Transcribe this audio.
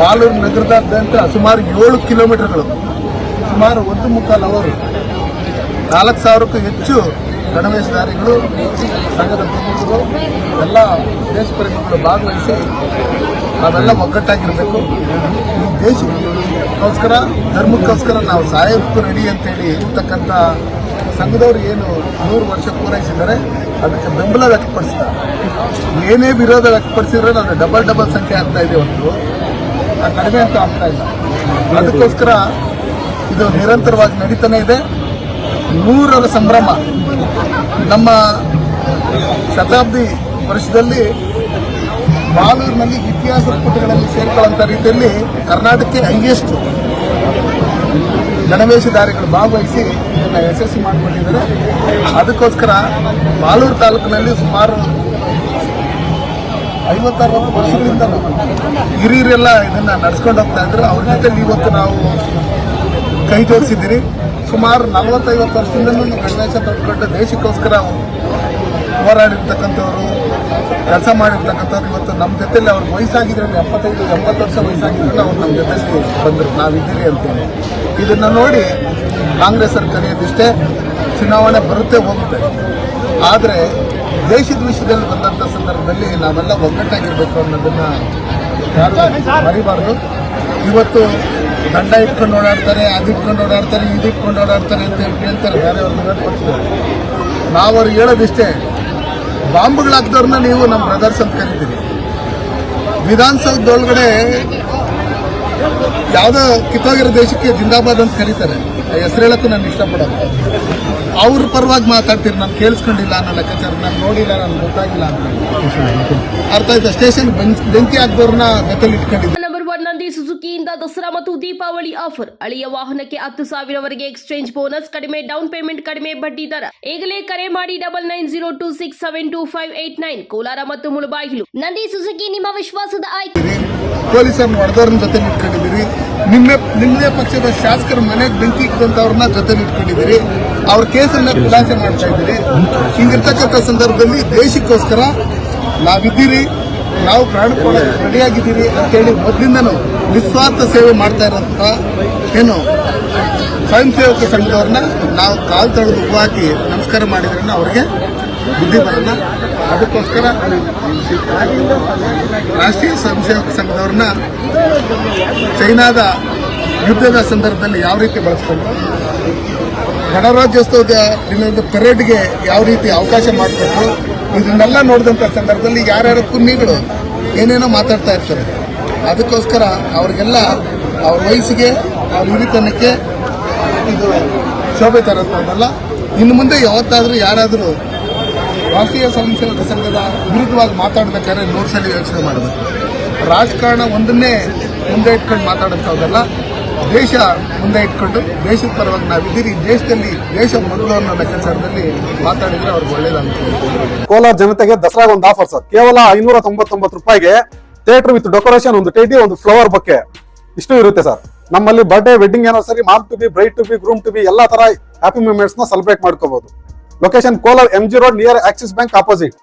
ಮಾಲೂರು ನಗರದಾದ್ಯಂತ ಸುಮಾರು ಏಳು ಕಿಲೋಮೀಟರ್ಗಳು, ಸುಮಾರು ಒಂದು ಮುಕ್ಕಾಲು ಅವರು. ನಾಲ್ಕು ಸಾವಿರಕ್ಕೂ ಹೆಚ್ಚು ಗಣವೇಶಧಾರಿಗಳು, ಸಂಘದ ಪ್ರಮುಖರು, ಎಲ್ಲ ದೇಶ ಪ್ರೇಮಿಗಳು ಭಾಗವಹಿಸಿ ನಾವೆಲ್ಲ ಒಗ್ಗಟ್ಟಾಗಿರಬೇಕು. ಈ ದೇಶಕ್ಕೋಸ್ಕರ, ಧರ್ಮಕ್ಕೋಸ್ಕರ ನಾವು ಸಾಯೋಕ್ಕೂ ರೆಡಿ ಅಂತೇಳಿ ಇರ್ತಕ್ಕಂಥ ಸಂಘದವರು ಏನು ನೂರು ವರ್ಷ ಪೂರೈಸಿದ್ದಾರೆ. ಅದಕ್ಕೆ ಬೆಂಬಲ ವ್ಯಕ್ತಪಡಿಸ್ತಾರೆ. ಏನೇ ವಿರೋಧ ವ್ಯಕ್ತಪಡಿಸಿದ್ರೆ ನಾನು ಡಬಲ್ ಡಬಲ್ ಸಂಖ್ಯೆ ಆಗ್ತಾ ಇದೆ ಆ ಕಡಿಮೆ ಅಂತ ಆಗ್ತಾ ಇಲ್ಲ. ಅದಕ್ಕೋಸ್ಕರ ಇದು ನಿರಂತರವಾಗಿ ನಡೀತಾನೆ ಇದೆ. ನೂರರ ಸಂಭ್ರಮ. ನಮ್ಮ ಶತಾಬ್ದಿ ವರ್ಷದಲ್ಲಿ ಬಾಲೂರಿನಲ್ಲಿ ಇತಿಹಾಸ ಪುಟಗಳಲ್ಲಿ ಸೇರ್ಕೊಳ್ಳುವಂಥ ರೀತಿಯಲ್ಲಿ ಕರ್ನಾಟಕಕ್ಕೆ ಹೈಯೆಸ್ಟ್ ಗಣವೇಶಧಾರಿಗಳು ಭಾಗವಹಿಸಿ ಇದನ್ನು ಯಶಸ್ವಿ ಮಾಡಿಕೊಂಡಿದ್ದಾರೆ ಅದಕ್ಕೋಸ್ಕರ ಬಾಲೂರು ತಾಲೂಕಿನಲ್ಲಿ ಸುಮಾರು ಐವತ್ತರವತ್ತು ವರ್ಷಗಳಿಂದ ಹಿರಿಯರೆಲ್ಲ ಇದನ್ನ ನಡ್ಸ್ಕೊಂಡು ಹೋಗ್ತಾ ಇದ್ರು. ಅವ್ರ ಜೊತೆಲಿ ಇವತ್ತು ನಾವು ಕೈ ತೋರಿಸಿದ್ದೀರಿ ಸುಮಾರು ನಲವತ್ತೈವತ್ತು ವರ್ಷದಿಂದಲೂ ಗಣೇಶ ತಂದುಕೊಂಡು ದೇಶಕ್ಕೋಸ್ಕರ ಹೋರಾಡಿರ್ತಕ್ಕಂಥವ್ರು, ಕೆಲಸ ಮಾಡಿರ್ತಕ್ಕಂಥವ್ರು ಇವತ್ತು ನಮ್ಮ ಜೊತೆಲಿ ಅವ್ರ ವಯಸ್ಸಾಗಿದ್ರೆ ಎಪ್ಪತ್ತೈದು ಎಂಬತ್ತು ವರ್ಷ ವಯಸ್ಸಾಗಿದ್ರೆ ಅವ್ರು ನಮ್ಮ ಜೊತೆಲಿ ಬಂದರು. ನಾವಿದ್ದೀರಿ ಅಂತೇಳಿ. ಇದನ್ನು ನೋಡಿ ಕಾಂಗ್ರೆಸ್ ಸರ್ಕಾರ ಇದಿಷ್ಟೇ ಚುನಾವಣೆ ಬರುತ್ತೆ ಹೋಗುತ್ತೆ. ಆದರೆ ದೇಶದ ವಿಷಯದಲ್ಲಿ ಬಂದಂಥ ಸಂದರ್ಭದಲ್ಲಿ ನಾವೆಲ್ಲ ಒಗ್ಗಟ್ಟಾಗಿರ್ಬೇಕು ಅನ್ನೋದನ್ನ ಮರಿಬಾರ್ದು. ಇವತ್ತು ದಂಡ ಇಟ್ಕೊಂಡು ಓಡಾಡ್ತಾರೆ, ಅದು ಇಟ್ಕೊಂಡು ಓಡಾಡ್ತಾರೆ ಇದಿಟ್ಕೊಂಡು ಓಡಾಡ್ತಾರೆ ಅಂತ ಹೇಳಿ ಹೇಳ್ತಾರೆ ಬೇರೆಯವ್ರನ್ನ ಕೊಡ್ತಿದ್ದಾರೆ ನಾವು ಅವ್ರಿಗೆ ಹೇಳೋದಿಷ್ಟೇ ಬಾಂಬ್ಗಳಾಗ್ದವ್ರನ್ನ ನೀವು ನಮ್ಮ ಬ್ರದರ್ಸ್ ಅಂತ ಕರಿತೀರಿ. ವಿಧಾನಸೌಧದೊಳಗಡೆ ಯಾವುದೋ ಕಿತ್ತೋಗಿರೋ ದೇಶಕ್ಕೆ ಜಿಂದಾಬಾದ್ ಅಂತ ಕರೀತಾರೆ. ಹೆಸರು ಹೇಳಕ್ಕೂ ನಾನು ಇಷ್ಟಪಡೋದು ಅವ್ರ ಪರವಾಗಿ ಮಾತಾಡ್ತೀರಿ ನಾನು ಕೇಳಿಸ್ಕೊಂಡಿಲ್ಲ ಅನ್ನೋ ಲೆಕ್ಕಾಚಾರ ನಾನು ನೋಡಿಲ್ಲ ನಾನು ಗೊತ್ತಾಗಿಲ್ಲ ಅಂತ. ಅರ್ಥ ಆಯ್ತಾ? ಸ್ಟೇಷನ್ ಬೆಂಕಿ ಹಾಕ್ದವ್ರನ್ನ ಜೊತೆಲಿ ಇಟ್ಕೊಂಡಿದ್ದೆ. ನಂಬರ್ ಒನ್ ನಂದಿ ಸುಜುಕಿಯಿಂದ ದಸರಾ ಮತ್ತು ದೀಪಾವಳಿ ಆಫರ್. ಹಳೆಯ ವಾಹನಕ್ಕೆ ಹತ್ತು ಸಾವಿರವರೆಗೆ ಎಕ್ಸ್ಚೇಂಜ್ ಬೋನಸ್ ಕಡಿಮೆ ಡೌನ್ ಪೇಮೆಂಟ್ ಕಡಿಮೆ ಬಡ್ಡಿ ದರ. ಈಗಲೇ ಕರೆ ಮಾಡಿ double nine zero two six seven two five eight nine Kolar ಮತ್ತು ಮುಳಬಾಗಿಲು. ನಂದಿ ಸುಜುಕಿ ನಿಮ್ಮ ವಿಶ್ವಾಸದ ಆಯ್ಕೆ. ಪೊಲೀಸರನ್ನ ಹೊಡೆದವ್ರನ್ನ ಜೊತೆ ಇಟ್ಕೊಂಡಿದ್ದೀರಿ. ನಿನ್ನೆ ನಿಮ್ಮದೇ ಪಕ್ಷದ ಶಾಸಕರ ಮನೆಗೆ ಬೆಂಕಿ ಇಟ್ಟಂತವ್ರನ್ನ ಜೊತೆ ಇಟ್ಕೊಂಡಿದ್ದೀರಿ ಅವ್ರ ಕೇಸನ್ನ ಖುಲಾಸೆ ಮಾಡ್ತಾ ಇದ್ದೀರಿ. ಹಿಂಗಿರ್ತಕ್ಕಂಥ ಸಂದರ್ಭದಲ್ಲಿ ದೇಶಕ್ಕೋಸ್ಕರ ನಾವಿದ್ದೀರಿ, ನಾವು ಪ್ರಾಣ ಕೊಡೋಕೆ ರೆಡಿಯಾಗಿದ್ದೀರಿ ಅಂತೇಳಿ ಮೊದಲಿಂದನೂ ನಿಸ್ವಾರ್ಥ ಸೇವೆ ಮಾಡ್ತಾ ಇರೋಂಥ ಏನು ಸ್ವಯಂ ಸೇವಕ ಸಂಘದವ್ರನ್ನ ನಾವು ಕಾಲು ತೊಳೆದು ಹಾಕಿ ನಮಸ್ಕಾರ ಮಾಡಿದ್ರನ್ನ ಅವ್ರಿಗೆ ಬುದ್ಧಿ ಬರಲ್ಲ. ಅದಕ್ಕೋಸ್ಕರ ರಾಷ್ಟ್ರೀಯ ಸ್ವಯಂ ಸೇವಕ ಸಂಘದವ್ರನ್ನ ಚೈನಾದ ಯುದ್ಧದ ಸಂದರ್ಭದಲ್ಲಿ ಯಾವ ರೀತಿ ಬಳಸ್ಕೊಂಡು, ಗಣರಾಜ್ಯೋತ್ಸವದ ದಿನದ ಪೆರೇಡ್ಗೆ ಯಾವ ರೀತಿ ಅವಕಾಶ ಮಾಡಿಕೊಟ್ರು, ಇದನ್ನೆಲ್ಲ ನೋಡಿದಂಥ ಸಂದರ್ಭದಲ್ಲಿ ಯಾರ್ಯಾರ ಕುನ್ನಿಗಳು ಏನೇನೋ ಮಾತಾಡ್ತಾ ಇರ್ತಾರೆ. ಅದಕ್ಕೋಸ್ಕರ ಅವ್ರಿಗೆಲ್ಲ ಅವ್ರ ವಯಸ್ಸಿಗೆ, ಅವ್ರ ಹಿರಿತನಕ್ಕೆ ಇದು ಶೋಭೆ ತರುವಂಥದ್ದಲ್ಲ ಇನ್ನು ಮುಂದೆ ಯಾವತ್ತಾದರೂ ಯಾರಾದರೂ ರಾಷ್ಟ್ರೀಯ ಸ್ವಯಂ ಸೇವಕ ಸಂಘದ ವಿರುದ್ಧವಾಗಿ ಮಾತಾಡಬೇಕಾದ್ರೆ ನೂರು ಯೋಚನೆ ಮಾಡಬೇಕು ರಾಜಕಾರಣ ಒಂದನ್ನೇ ಮುಂದೆ ಇಟ್ಕೊಂಡು ಮಾತಾಡೋಕ್ಕಾಗಲ್ಲ ದೇಶ ಮುಂದೆ ಇಟ್ಕೊಂಡು ದೇಶದ ಪರವಾಗಿ ನಾವಿದ್ದೀರಿ. ದೇಶದಲ್ಲಿ, ದೇಶ ಮೊದಲು ಅನ್ನೋ ಲೆಕ್ಕಾಚಾರದಲ್ಲಿ ಮಾತಾಡಿದ್ರೆ ಅವ್ರಿಗೆ ಒಳ್ಳೇದಾಗುತ್ತೆ ಕೋಲಾರ ಜನತೆಗೆ ದಸರಾಗ ಒಂದು ಆಫರ್ ಸರ್. ಕೇವಲ ಐನೂರ ತೊಂಬತ್ತೊಂಬತ್ತು ರೂಪಾಯಿಗೆ ಥಿಯೇಟರ್ ವಿತ್ ಡೆಕೋರೇಷನ್ ಒಂದು ಟೇಟಿ ಒಂದು ಫ್ಲವರ್ ಬಗ್ಗೆ ಇಷ್ಟು ಇರುತ್ತೆ ಸರ್. ನಮ್ಮಲ್ಲಿ ಬರ್ಡೇ ವೆಡ್ಡಿಂಗ್ ಏನೋ ಸರಿ mom to be bride to be groom to be ಎಲ್ಲಾ ತರ ಹ್ಯಾಪಿ ಮೂಮೆಂಟ್ಸ್ನ ಸೆಲೆಬ್ರೇಟ್ ಮಾಡ್ಕೋಬಹುದು location Kolar M G road near Axis bank opposite